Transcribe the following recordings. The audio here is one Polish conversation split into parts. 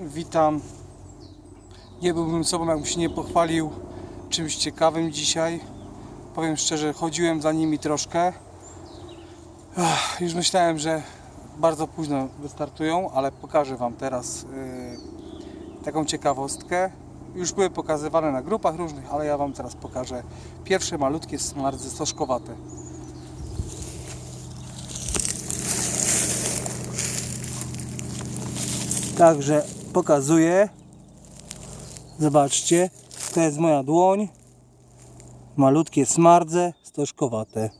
Witam. Nie byłbym sobą, jakbym się nie pochwalił czymś ciekawym dzisiaj. Powiem szczerze, chodziłem za nimi troszkę. Już myślałem, że bardzo późno wystartują, ale pokażę Wam teraz yy, taką ciekawostkę. Już były pokazywane na grupach różnych, ale ja Wam teraz pokażę pierwsze malutkie smardzy stożkowate. Także pokazuję. Zobaczcie, to jest moja dłoń. Malutkie smardze stożkowate.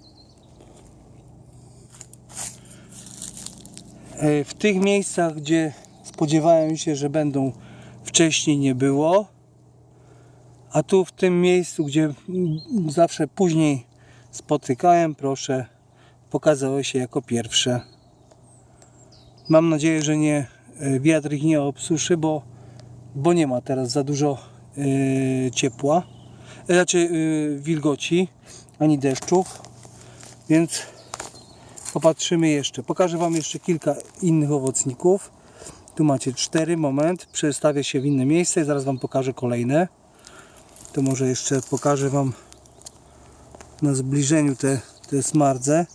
E, W tych miejscach, gdzie spodziewałem się, że będą wcześniej nie było. A tu w tym miejscu, gdzie zawsze później spotykałem, proszę, pokazały się jako pierwsze. Mam nadzieję, że nie wiatr ich nie obsuszy, bo, bo nie ma teraz za dużo e, ciepła, e, znaczy e, wilgoci, ani deszczów, więc popatrzymy jeszcze. Pokażę Wam jeszcze kilka innych owocników. Tu macie cztery, moment, przestawię się w inne miejsce i zaraz Wam pokażę kolejne. To może jeszcze pokażę Wam na zbliżeniu te, te smardze.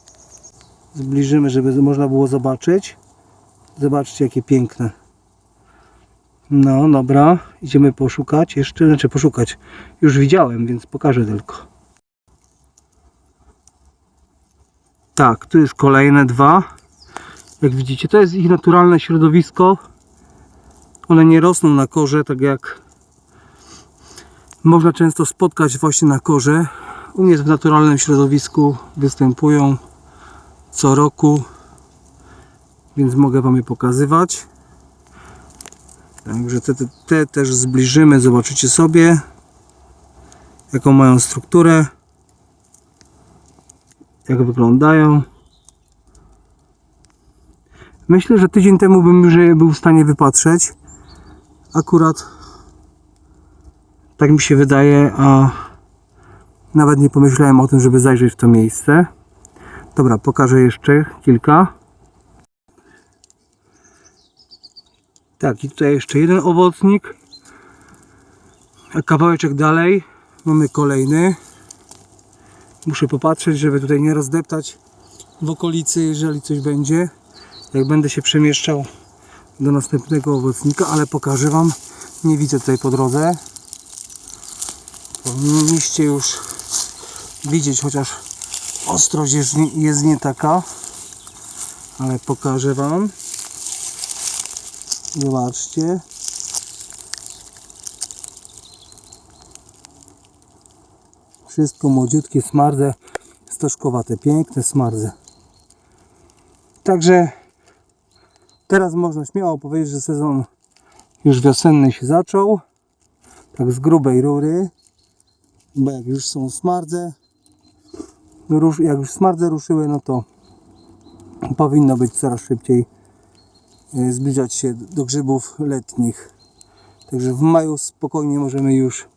Zbliżymy, żeby można było zobaczyć. Zobaczcie jakie piękne. No dobra, idziemy poszukać jeszcze, znaczy poszukać. Już widziałem, więc pokażę tylko. Tak, tu jest kolejne dwa. Jak widzicie, to jest ich naturalne środowisko. One nie rosną na korze, tak jak można często spotkać właśnie na korze. U mnie w naturalnym środowisku występują co roku więc mogę Wam je pokazywać. Także te, te, te też zbliżymy, zobaczycie sobie jaką mają strukturę, jak wyglądają. Myślę, że tydzień temu bym już był w stanie wypatrzeć. Akurat tak mi się wydaje, a nawet nie pomyślałem o tym, żeby zajrzeć w to miejsce. Dobra, pokażę jeszcze kilka. Tak, i tutaj jeszcze jeden owocnik. Kawałeczek dalej mamy kolejny. Muszę popatrzeć, żeby tutaj nie rozdeptać w okolicy, jeżeli coś będzie. Jak będę się przemieszczał do następnego owocnika, ale pokażę Wam. Nie widzę tutaj po drodze. Powinniście już widzieć, chociaż ostrość jest nie, jest nie taka. Ale pokażę Wam. Zobaczcie. Wszystko młodziutkie smardze, stożkowate, piękne smardze. Także teraz można śmiało powiedzieć, że sezon już wiosenny się zaczął. Tak z grubej rury. Bo jak już są smardze, jak już smardze ruszyły, no to powinno być coraz szybciej zbliżać się do grzybów letnich. Także w maju spokojnie możemy już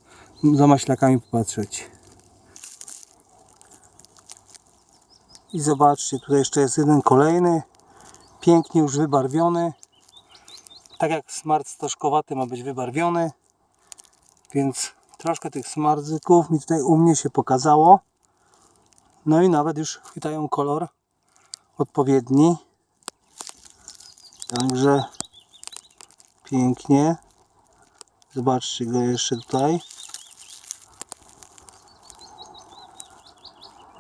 za maślakami popatrzeć. I zobaczcie, tutaj jeszcze jest jeden kolejny, pięknie już wybarwiony. Tak jak smart stożkowaty ma być wybarwiony. Więc troszkę tych smardzyków mi tutaj u mnie się pokazało. No i nawet już chwytają kolor odpowiedni. Także pięknie. Zobaczcie go jeszcze tutaj.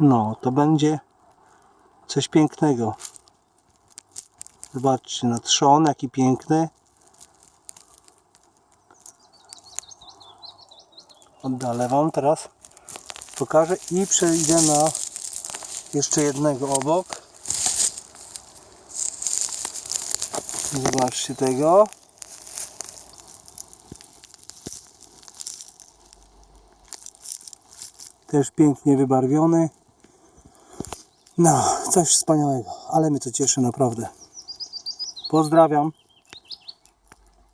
No, to będzie coś pięknego. Zobaczcie na trzon, jaki piękny. Oddalę Wam teraz. Pokażę i przejdę na jeszcze jednego obok. Zobaczcie tego. Też pięknie wybarwiony. No, coś wspaniałego, ale mnie to cieszy naprawdę. Pozdrawiam.